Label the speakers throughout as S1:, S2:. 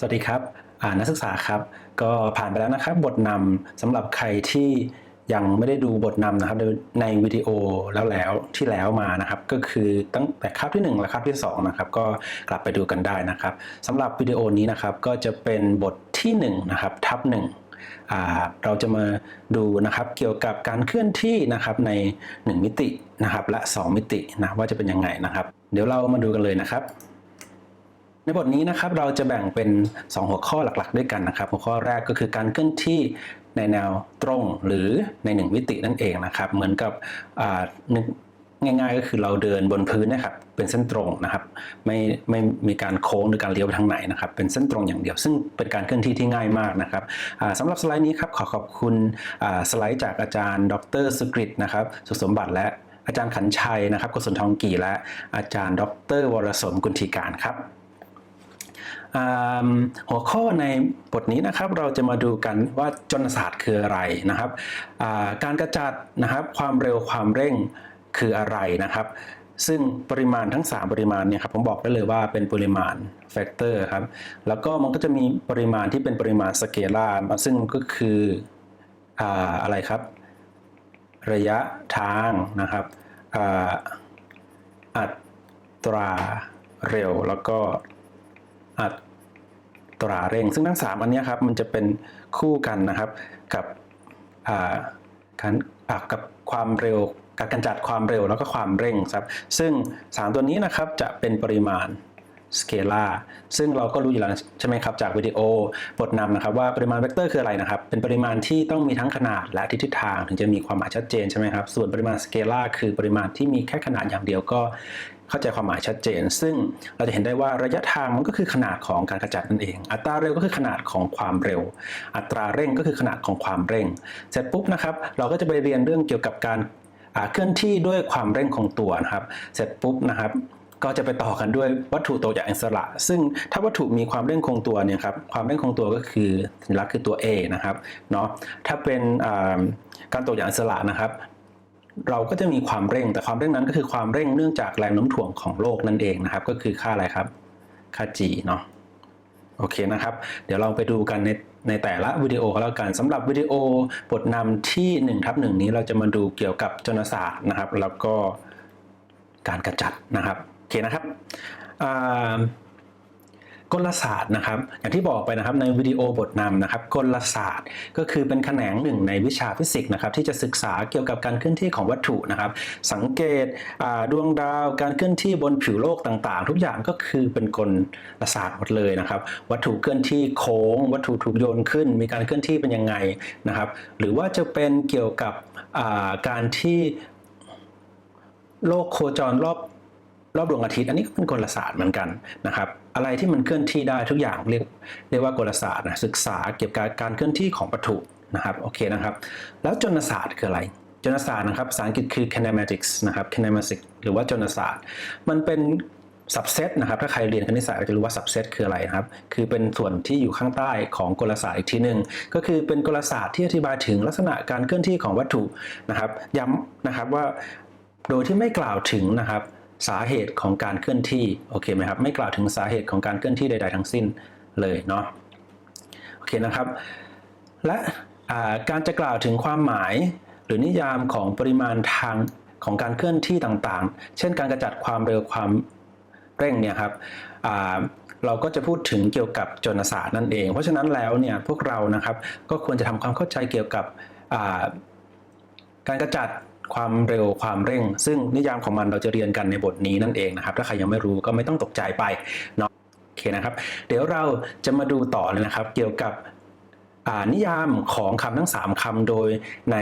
S1: สวัสดีครับอ่านักศึกษาครับ ก็ผ่านไปแล้วนะครับ บทนำสำหรับใครที่ยังไม่ได้ดูบทนำนะครับในวิดีโอแล้วแล้วที่แล้วมานะครับ ก็คือตั้งแต่คาบที่ 1 และคาบที่2นะครับก็กลับไปดูกันได้นะครับสำหรับวิดีโอนี้นะครับก็จะเป็นบทที่1นะครับทับ1อ่าเราจะมาดูนะครับเกี่ยวกับการเคลื่อนที่นะครับใน 1 มิตินะครับและ 2 มิตินะว่าจะเป็นยังไงนะครับ เดี๋ยวเรามาดูกันเลยนะครับ ในบทนี้นะครับเราจะแบ่งเป็น 2 หัวข้อหลักๆ ด้วยกันนะครับ หัวข้อแรกก็คือการเคลื่อนที่ในแนวตรงหรือใน1มิตินั่นเองนะครับ เหมือนกับอ่านึกง่ายๆก็คือเราเดินบนพื้นนะครับเป็นเส้นตรงนะครับ ไม่ไม่มีการโค้งหรือการเลี้ยวไปทางไหนนะครับ เป็นเส้นตรงอย่างเดียว ซึ่งเป็นการเคลื่อนที่ที่ง่ายมากนะครับสำหรับสไลด์นี้ครับขอขอบคุณสไลด์จากอาจารย์ ดรสุกฤตนะครับสุขสมบัติและอาจารย์ขันชัยนะครับกศลทองกี่และอาจารย์ ดรวรสมกุลธีการครับ หัวข้อในบทนี้นะครับเราจะมาดูกันว่าจนศาสตร์คืออะไรนะครับการกระจัดนะครับความเร็วความเร่งคืออะไรนะครับ ซึ่งปริมาณทั้ง 3 ปริมาณเนี่ยครับผมบอกได้เลยว่าเป็นปริมาณแฟกเตอร์ครับแล้วก็มันก็จะมีปริมาณที่เป็นปริมาณสเกลาร์ซึ่งก็คือออะไรครับ ระยะทางนะครับออัตราเร็วแล้วก็ อัตราเร่ง ซึ่งทั้ง 3 อันนี้ครับมันจะเป็นคู่กันนะครับกับอ่าการอ่ากับความเร็วการกำจัดความเร็วแล้วก็ความเร่งครับซึ่ง 3 ตัวนี้นะครับจะเป็นปริมาณสเกลาซึ่งเราก็รู้อยู่แล้วใช่ไหมครับจากวิดีโอบทนำนะครับว่าปริมาณเวกเตอร์คืออะไรนะครับ เป็นปริมาณที่ต้องมีทั้งขนาดและทิศทาง ถึงจะมีความหมายชัดเจนใช่ไหมครับ ส่วนปริมาณสเกลาคือปริมาณที่มีแค่ขนาดอย่างเดียวก็ เข้าใจความหมายชัดเจน ซึ่งเราจะเห็นได้ว่าระยะทางมันก็คือขนาดของการกระจัดนั่นเอง อัตราเร็วก็คือขนาดของความเร็ว อัตราเร่งก็คือขนาดของความเร่ง เสร็จปุ๊บนะครับ เราก็จะไปเรียนเรื่องเกี่ยวกับการเคลื่อนที่ด้วยความเร่งของตัวนะครับ เสร็จปุ๊บนะครับก็จะไปต่อกันด้วยวัตถุตัวอย่างอิสระ ซึ่งถ้าวัตถุมีความเร่งคงตัวเนี่ยครับความเร่งคงตัวก็คือสัญลักษณ์คือตัว A นะครับเนาะถ้าเป็นการตัวอย่างอิสระนะครับ เราก็จะมีความเร่ง แต่ความเร่งนั้นก็คือความเร่งเนื่องจากแรงโน้มถ่วงของโลกนั่นเองนะครับ ก็คือค่าอะไรครับ ค่า g เนาะโอเคนะครับ เดี๋ยวเราไปดูกันในในแต่ละวิดีโอแล้วกันสำหรับวิดีโอบทนำที่1ทับหนึ่งนี้เราจะมาดูเกี่ยวกับจนศาสตร์นะครับ แล้วก็การกระจัดนะครับ โอเคนะครับ กลศาสตร์นะครับอย่างที่บอกไปนะครับในวิดีโอบทนำนะครับกลศาสตร์ ก็คือเป็นแขนงหนึ่งในวิชาฟิสิกส์นะครับที่จะศึกษาเกี่ยวกับการเคลื่อนที่ของวัตถุนะครับ สังเกตดวงดาวการเคลื่อนที่บนผิวโลกต่างๆ ทุกอย่างก็คือเป็นกลศาสตร์หมดเลยนะครับวัตถุเคลื่อนที่โค้ง วัตถุถูกโยนขึ้น มีการเคลื่อนที่เป็นยังไงนะครับหรือว่าจะเป็นเกี่ยวกับการที่โลกโคจรรอบรอบดวงอาทิตย์ อันนี้ก็เป็นกลศาสตร์เหมือนกันนะครับ อะไรที่มันเคลื่อนที่ได้ทุกอย่างเรียกเรียกว่ากลศาสตร์นะศึกษาเกี่ยวกับการเคลื่อนที่ของวัตถุนะครับโอเคนะครับ แล้วจนศาสตร์คืออะไรจนศาสตร์นะครับภาษาอังกฤษคือ kinematics นะครับ kinematics หรือว่าจนศาสตร์ มันเป็น subset นะครับถ้าใครเรียนคณิตศาสตร์ก็จะรู้ว่า subset คืออะไรนะครับ คือเป็นส่วนที่อยู่ข้างใต้ของกลศาสตร์อีกทีหนึ่งก็คือเป็นกลศาสตร์ที่อธิบายถึงลักษณะการเคลื่อนที่ของวัตถุนะครับ ย้ำนะครับว่าโดยที่ไม่กล่าวถึงนะครับ สาเหตุของการเคลื่อนที่โอเคไหมครับไม่กล่าวถึงสาเหตุของการเคลื่อนที่ใด ๆ ทั้งสิ้นเลยเนาะโอเคนะครับ และการจะกล่าวถึงความหมายหรือนิยามของปริมาณทางของการเคลื่อนที่ต่างๆ เช่นการกระจัดความเร็วความเร่งเนี่ยครับเราก็จะพูดถึงเกี่ยวกับจนศาสตร์นั่นเอง เพราะฉะนั้นแล้วเนี่ยพวกเรานะครับก็ควรจะทำความเข้าใจเกี่ยวกับการกระจัด ความเร็วความเร่ง ซึ่งนิยามของมันเราจะเรียนกันในบทนี้นั่นเองนะครับ ถ้าใครยังไม่รู้ก็ไม่ต้องตกใจไปเนาะโอเคนะครับ เดี๋ยวเราจะมาดูต่อเลยนะครับ เกี่ยวกับนิยามของคำทั้ง 3คำโดยใน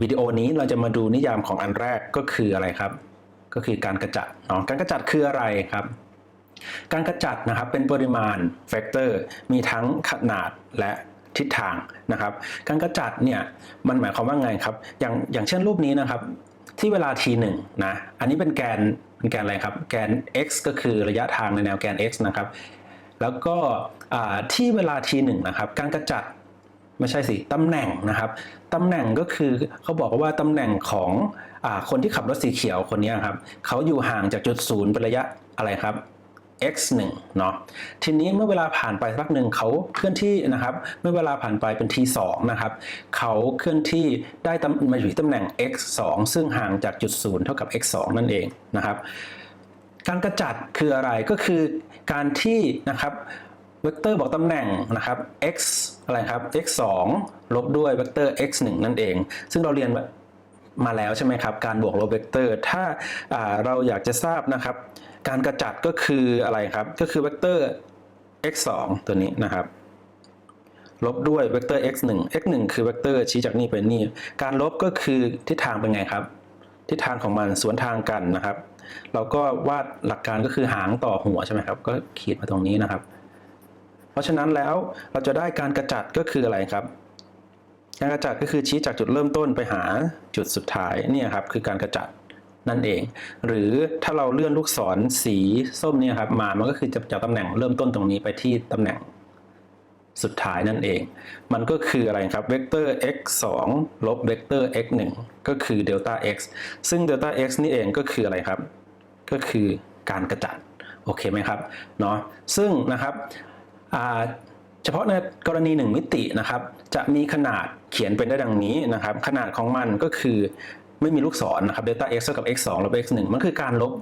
S1: วิดีโอนี้เราจะมาดูนิยามของอันแรกก็คืออะไรครับ ก็คือการกระจัดเนาะการกระจัดคืออะไรครับการกระจัดนะครับเป็นปริมาณแฟกเตอร์มีทั้งขนาดและ ทิศทางนะครับ การกระจัดเนี่ยมันหมายความว่าไงครับ อย่างอย่างเช่นรูปนี้นะครับ ที่เวลา t 1นะอันนี้เป็นแกนเป็นแกนอะไรครับ แกน x ก็คือระยะทางในแนวแกน x นะครับ แล้วก็ที่เวลา t 1นะครับ การกระจัดไม่ใช่สิตำแหน่งนะครับตำแหน่งก็คือเขาบอกว่าตำแหน่งของอคนที่ขับรถสีเขียวคนนี้ครับเขาอยู่ห่างจากจุดศูนย์เป็นระยะอะไรครับ x 1เนาะทีนี้เมื่อเวลาผ่านไปสักหนึ่งเขาเคลื่อนที่นะครับเมื่อเวลาผ่านไปเป็น t 2นะครับเขาเคลื่อนที่ได้ตำมาอยู่ที่ตำแหน่ง x 2ซึ่งห่างจากจุดศูนย์เท่ากับ x 2นั่นเองนะครับการกระจัดคืออะไรก็คือการที่นะครับเวกเตอร์บอกตำแหน่งนะครับ x อะไรครับ x 2ลบด้วยเวกเตอร์ x 1นั่นเอง ซึ่งเราเรียนมาแล้วใช่ไหมครับ การบวกลบเวกเตอร์ ถ้าเราอยากจะทราบนะครับ การกระจัดก็คืออะไรครับ ก็คือเวกเตอร์ x 2ตัวนี้นะครับลบด้วยเวกเตอร์ x 1 x 1คือเวกเตอร์ชี้จากนี่ไปนี่ การลบก็คือทิศทางเป็นไงครับ ทิศทางของมันสวนทางกันนะครับ เราก็วาดหลักการก็คือหางต่อหัวใช่ไหมครับ ก็ขีดมาตรงนี้นะครับ เพราะฉะนั้นแล้วเราจะได้การกระจัดก็คืออะไรครับ การกระจัดก็คือชี้จากจุดเริ่มต้นไปหาจุดสุดท้ายนี่ครับคือการกระจัด นั่นเอง หรือถ้าเราเลื่อนลูกศรสีส้มเนี่ยครับมา มันก็คือจะจากตำแหน่งเริ่มต้นตรงนี้ไปที่ตำแหน่งสุดท้ายนั่นเอง มันก็คืออะไรครับ เวกเตอร์ x 2ลบเวกเตอร์ x 1ก็คือเดลต้า x ซึ่งเดลต้า x นี่เองก็คืออะไรครับ ก็คือการกระจัด โอเคไหมครับ เนาะซึ่งนะครับเฉพาะในกรณีหนึ่งมิตินะครับ จะมีขนาดเขียนเป็นได้ดังนี้นะครับ ขนาดของมันก็คือ ไม่มีลูกศรนะครับเดลต้า x เท่ากับ x 2ลบ x 1มันคือการลบ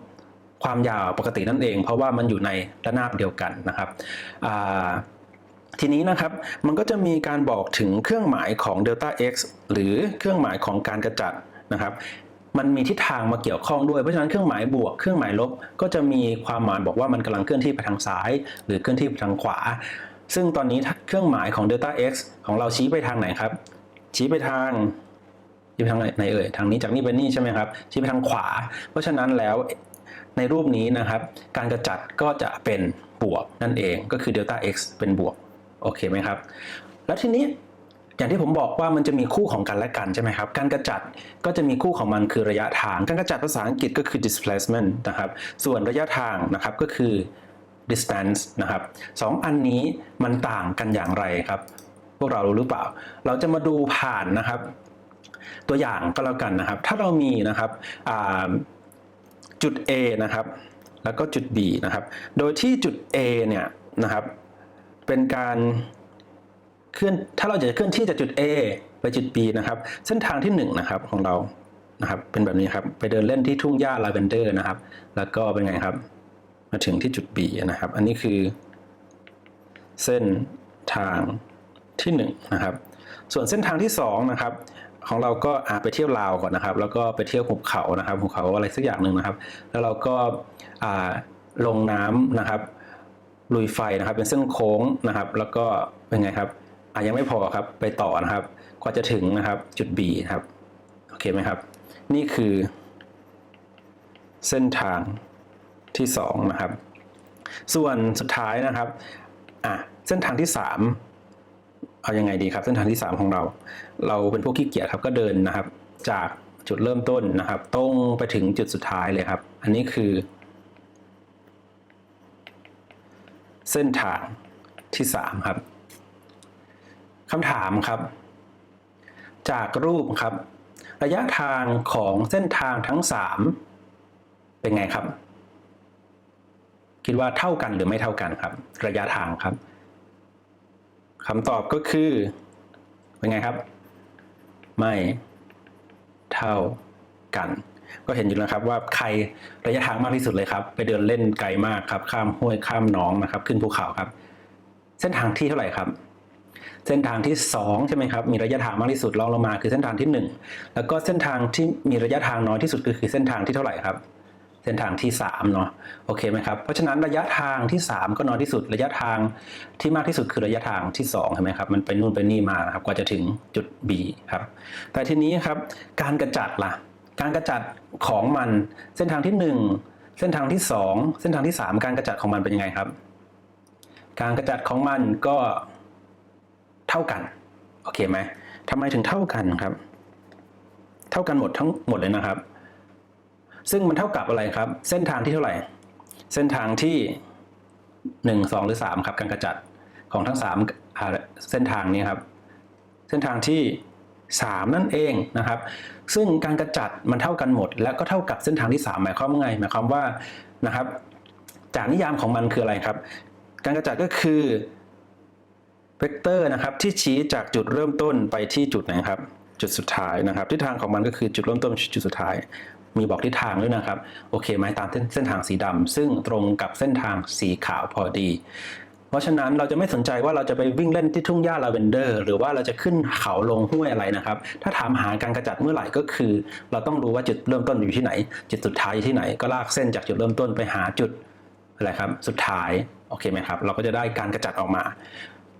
S1: ความยาวปกตินั่นเอง เพราะว่ามันอยู่ในระนาบเดียวกันนะครับทีนี้นะครับมันก็จะมีการบอกถึงเครื่องหมายของ delta x หรือเครื่องหมายของการกระจัดนะครับมันมีทิศทางมาเกี่ยวข้องด้วย เพราะฉะนั้นเครื่องหมายบวก เครื่องหมายลบ ก็จะมีความหมายบอกว่ามันกำลังเคลื่อนที่ไปทางซ้าย หรือเคลื่อนที่ไปทางขวา ซึ่งตอนนี้เครื่องหมายของ delta x ของเราชี้ไปทางไหนครับ ชี้ไปทาง ชี้ไปทางไหนเอ่ยทางนี้จากนี่ไปนี่ใช่ไหมครับชี้ไปทางขวา เพราะฉะนั้นแล้วในรูปนี้นะครับ การกระจัดก็จะเป็นบวกนั่นเองก็คือ delta x เป็นบวกโอเคไหมครับ แล้วทีนี้อย่างที่ผมบอกว่ามันจะมีคู่ของกันและกันใช่ไหมครับ การกระจัดก็จะมีคู่ของมันคือระยะทาง การกระจัดภาษาอังกฤษก็คือ displacement นะครับ ส่วนระยะทางนะครับก็คือ distance นะครับสองอันนี้มันต่างกันอย่างไรครับ พวกเรารู้หรือเปล่า เราจะมาดูผ่านนะครับ ตัวอย่างก็แล้วกันนะครับ ถ้าเรามีนะครับจุด A นะครับ แล้วก็จุด B นะครับ โดยที่จุด A เนี่ยนะครับเป็นการเคลื่อนถ้าเราจะเคลื่อนที่จากจุด A ไปจุด B นะครับ เส้นทางที่1นะครับของเรานะครับ เป็นแบบนี้ครับ ไปเดินเล่นที่ทุ่งหญ้าลาเวนเดอร์นะครับ แล้วก็เป็นไงครับ มาถึงที่จุด B นะครับ อันนี้คือ เส้นทางที่1นะครับ ส่วนเส้นทางที่2นะครับ ของเราก็อไปเที่ยวลาวก่อนนะครับ แล้วก็ไปเที่ยวหุบเขานะครับหุบเขาอะไรสักอย่างหนึ่งนะครับ แล้วเราก็อ่าลงน้ำนะครับ ลุยไฟนะครับ เป็นเส้นโค้งนะครับ แล้วก็เป็นไงครับอะยังไม่พอครับไปต่อนะครับกว่าจะถึงนะครับ จุด B ครับโอเคไหมครับ นี่คือ เส้นทางที่2นะครับ ส่วนสุดท้ายนะครับอะเส้นทางที่ 3 เอายังไงดีครับเส้นทางที่ 3 ของเรา เราเป็นพวกขี้เกียจครับก็เดินนะครับ จากจุดเริ่มต้นนะครับตรงไปถึงจุดสุดท้ายเลยครับ อันนี้คือ เส้นทางที่ 3 ครับคำถามครับ จากรูปครับ ระยะทางของเส้นทางทั้ง 3 เป็นไงครับ คิดว่าเท่ากันหรือไม่เท่ากันครับ ระยะทางครับ คำตอบก็คือ เป็นไงครับ ไม่เท่ากัน ก็เห็นอยู่แล้วครับว่าใครระยะทางมากที่สุดเลยครับ ไปเดินเล่นไกลมากครับ ข้ามห้วยข้ามหนองนะครับ ขึ้นภูเขาครับ เส้นทางที่เท่าไหร่ครับ เส้นทางที่ 2 ใช่ไหมครับ มีระยะทางมากที่สุดรองลงมาคือเส้นทางที่ 1 แล้วก็เส้นทางที่มีระยะทางน้อยที่สุดก็คือเส้นทางที่เท่าไหร่ครับ เส้นทางที่3เนาะโอเคไหมครับเพราะฉะนั้นระยะทางที่ 3 ก็น้อยที่สุดระยะทางที่มากที่สุดคือระยะทางที่2เห็นไหมครับมันไปนู่นไปนี่มาครับกว่าจะถึงจุด B ครับแต่ทีนี้ครับการกระจัดล่ะการกระจัดของมันเส้นทางที่ 1 เส้นทางที่ 2 เส้นทางที่ 3 การกระจัดของมันเป็นยังไงครับ การกระจัดของมันก็เท่ากันโอเคไหมทำไมถึงเท่ากันครับ เท่ากันหมดทั้งหมดเลยนะครับ ซึ่งมันเท่ากับอะไรครับ เส้นทางที่เท่าไหร่ เส้นทางที่ 1 2 หรือ 3 ครับ การกระจัดของทั้ง3เส้นทางนี้ครับ เส้นทางที่ 3 นั่นเองนะครับ ซึ่งการกระจัดมันเท่ากันหมด และก็เท่ากับเส้นทางที่ 3 หมายความว่าไง หมายความว่านะครับ จากนิยามของมันคืออะไรครับ การกระจัดก็คือเวกเตอร์นะครับที่ชี้จากจุดเริ่มต้นไปที่จุดไหนครับ จุดสุดท้ายนะครับทิศทางของมันก็คือจุดเริ่มต้นจุดสุดท้าย มีบอกทิศทางด้วยนะครับ โอเคไหมตามเส้นทางสีดำซึ่งตรงกับเส้นทางสีขาวพอดี เพราะฉะนั้นเราจะไม่สนใจว่าเราจะไปวิ่งเล่นที่ทุ่งหญ้าลาเวนเดอร์ หรือว่าเราจะขึ้นเขาลงห้วยอะไรนะครับ ถ้าถามหาการกระจัดเมื่อไหร่ก็คือ เราต้องรู้ว่าจุดเริ่มต้นอยู่ที่ไหน จุดสุดท้ายอยู่ที่ไหน ก็ลากเส้นจากจุดเริ่มต้นไปหาจุดอะไรครับ สุดท้าย โอเคไหมครับ เราก็จะได้การกระจัดออกมา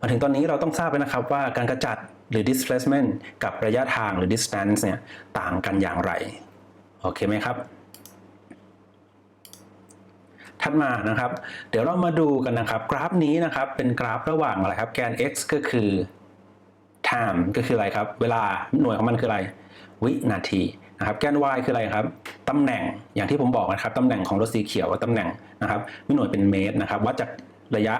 S1: มาถึงตอนนี้เราต้องทราบไปนะครับว่าการกระจัดหรือ displacement กับระยะทางหรือ distance เนี่ยต่างกันอย่างไร โอเคไหมครับ ถัดมานะครับ เดี๋ยวเรามาดูกันนะครับ กราฟนี้นะครับ เป็นกราฟระหว่างอะไรครับ แกน x ก็คือ time ก็คืออะไรครับ เวลาหน่วยของมันคืออะไร วินาทีนะครับ แกน y คืออะไรครับตำแหน่งอย่างที่ผมบอกนะครับตำแหน่งของรถสีเขียวว่าตำแหน่งนะครับมีหน่วยเป็นเมตรนะครับวัดจากระยะ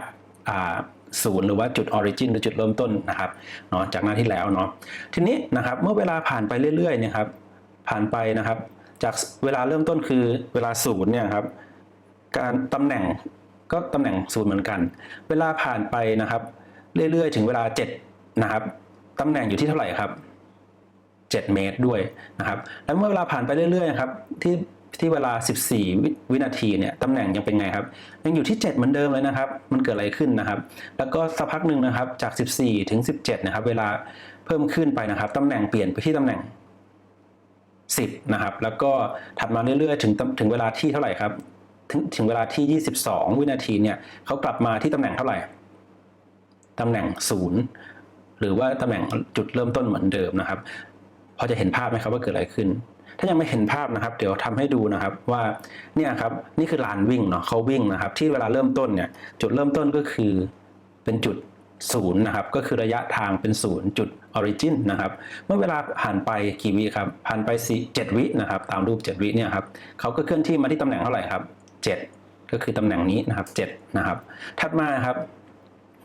S1: ศูนย์หรือว่าจุดออริจินหรือจุดเริ่มต้นนะครับเนาะจากหน้าที่แล้วเนาะทีนี้นะครับเมื่อเวลาผ่านไปเรื่อยๆเนี่ยครับผ่านไปนะครับ จากเวลาเริ่มต้นคือเวลาศูนย์เนี่ยครับ การตำแหน่งก็ตำแหน่งศูนย์เหมือนกัน เวลาผ่านไปนะครับ เรื่อยๆ ถึงเวลา 7 นะครับตำแหน่งอยู่ที่เท่าไหร่ครับ 7 เมตรด้วยนะครับ แล้วเมื่อเวลาผ่านไปเรื่อยๆครับที่ที่เวลา 14 วิวินาทีเนี่ยตำแหน่งยังเป็นไงครับ ยังอยู่ที่ 7 เหมือนเดิมเลยนะครับ มันเกิดอะไรขึ้นนะครับ แล้วก็สักพักหนึ่งนะครับจาก 14 ถึง 17 นะครับ เวลาเพิ่มขึ้นไปนะครับตำแหน่งเปลี่ยนไปที่ตำแหน่ง 10นะครับแล้วก็ถัดมาเรื่อยๆ ถึงถึงเวลาที่เท่าไหร่ครับถึงถึงเวลาที่ 22 วินาทีเนี่ยเขากลับมาที่ตำแหน่งเท่าไหร่ตำแหน่ง 0 หรือว่าตำแหน่งจุดเริ่มต้นเหมือนเดิมนะครับ พอจะเห็นภาพไหมครับว่าเกิดอะไรขึ้น ถ้ายังไม่เห็นภาพนะครับ เดี๋ยวทำให้ดูนะครับว่าเนี่ยครับนี่คือลานวิ่งเนาะเขาวิ่งนะครับ ที่เวลาเริ่มต้นเนี่ยจุดเริ่มต้นก็คือเป็นจุด ศูนย์นะครับก็คือระยะทางเป็นศูนย์จุดออริจินนะครับเมื่อเวลาผ่านไปกี่วิครับผ่านไปสี่เจ็ดวินะครับตามรูปเจ็ดวิเนี่ยครับเขาก็เคลื่อนที่มาที่ตำแหน่งเท่าไหร่ครับเจ็ดก็คือตำแหน่งนี้นะครับเจ็ดนะครับถัดมาครับ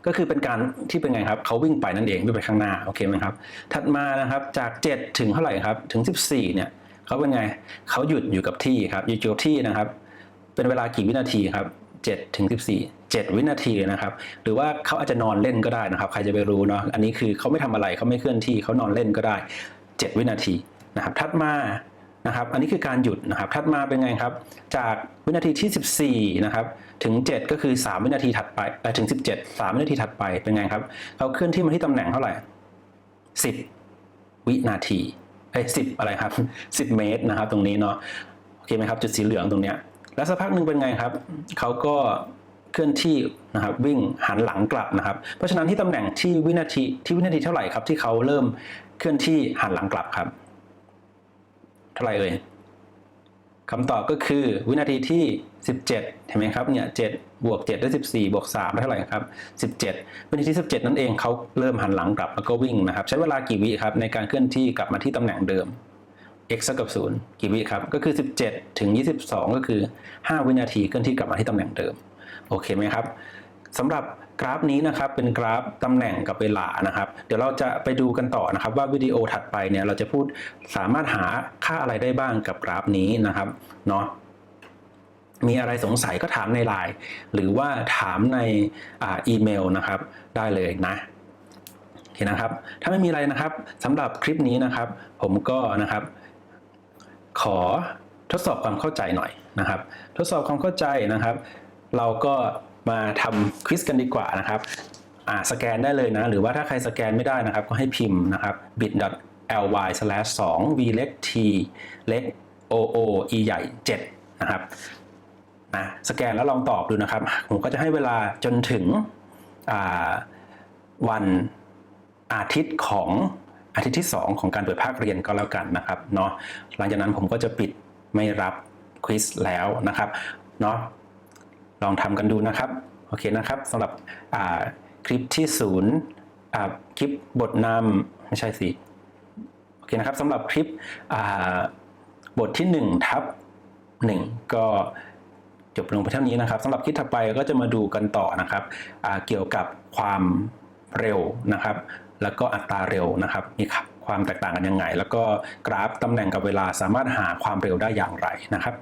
S1: ก็คือเป็นการที่เป็นไงครับเขาวิ่งไปนั่นเองวิ่งไปข้างหน้าโอเคไหมครับถัดมานะครับจาก 7 ถึงเท่าไหร่ครับถึง 14เนี่ยเขาเป็นไงเขาหยุดอยู่กับที่ครับหยุดอยู่กับที่นะครับเป็นเวลากี่วินาทีครับ7ถึง14 7 วินาทีเลยนะครับ หรือว่าเขาอาจจะนอนเล่นก็ได้นะครับ ใครจะไปรู้เนาะอันนี้คือเขาไม่ทำอะไรเขาไม่เคลื่อนที่เขานอนเล่นก็ได้ 7 วินาทีนะครับ ถัดมานะครับ อันนี้คือการหยุดนะครับถัดมาเป็นไงครับ จากวินาทีที่ 14นะครับถึง 7 ก็คือ 3 วินาทีถัดไปถึง 17 3 วินาทีถัดไปเป็นไงครับเขาเคลื่อนที่มาที่ตำแหน่งเท่าไหร่ 10 วินาทีเอ้ย10อะไรครับ 10 เมตรนะครับ ตรงนี้เนาะโอเคไหมครับจุดสีเหลืองตรงเนี้ยแล้วสักพักหนึ่งเป็นไงครับเขาก็ เคลื่อนที่นะครับวิ่งหันหลังกลับนะครับ เพราะฉะนั้นที่ตำแหน่งที่วินาทีที่วินาทีเท่าไหร่ครับที่เขาเริ่มเคลื่อนที่หันหลังกลับครับ เท่าไหร่เอ่ยคำตอบก็คือวินาทีที่ 17เห็นไหมครับเนี่ย7บวก7ได้14 บวก3ได้เท่าไหร่ครับ 17 วินาทีที่17 นั่นเองเขาเริ่มหันหลังกลับแล้วก็วิ่งนะครับ ใช้เวลากี่วิครับในการเคลื่อนที่กลับมาที่ตำแหน่งเดิม x เท่ากับ0กี่วิครับ ก็คือ 17 ถึง 22 ก็คือ 5 วินาทีเคลื่อนที่กลับมาที่ตำแหน่งเดิม โอเคไหมครับสำหรับกราฟนี้นะครับเป็นกราฟตำแหน่งกับเวลานะครับ เดี๋ยวเราจะไปดูกันต่อนะครับ ว่าวิดีโอถัดไปเนี่ยเราจะพูดสามารถหาค่าอะไรได้บ้างกับกราฟนี้นะครับเนาะมีอะไรสงสัยก็ถามในไลน์หรือว่าถามในอาอีเมลนะครับได้เลยนะโอเคนะครับ ถ้าไม่มีอะไรนะครับสำหรับคลิปนี้นะครับ ผมก็นะครับ ขอทดสอบความเข้าใจหน่อยนะครับ ทดสอบความเข้าใจนะครับ เราก็มาทำควิสกันดีกว่านะครับอ่าสแกนได้เลยนะ หรือว่าถ้าใครสแกนไม่ได้นะครับ ก็ให้พิมพ์นะครับ bit.ly 2 v เล็ก t เล็ก o o e ใหญ่ 7 นะครับนะสแกนแล้วลองตอบดูนะครับ ผมก็จะให้เวลาจนถึงวันอาทิตย์ของอาทิตย์ที่ 2 ของการเปิดภาคเรียนก็แล้วกันนะครับเนาะหลังจากนั้นผมก็จะปิดไม่รับควิสแล้วนะครับเนาะ ลองทำกันดูนะครับโอเคนะครับสำหรับคลิปที่ศูนย์คลิปบทนำไม่ใช่สิโอเคนะครับสำหรับคลิปบทที่1ทับ1ก็จบลงไปเท่านี้นะครับสำหรับคลิปถัดไปก็จะมาดูกันต่อนะครับเกี่ยวกับความเร็วนะครับ แล้วก็อัตราเร็วนะครับมีความแตกต่างกันยังไง แล้วก็กราฟตำแหน่งกับเวลาสามารถหาความเร็วได้อย่างไรนะครับ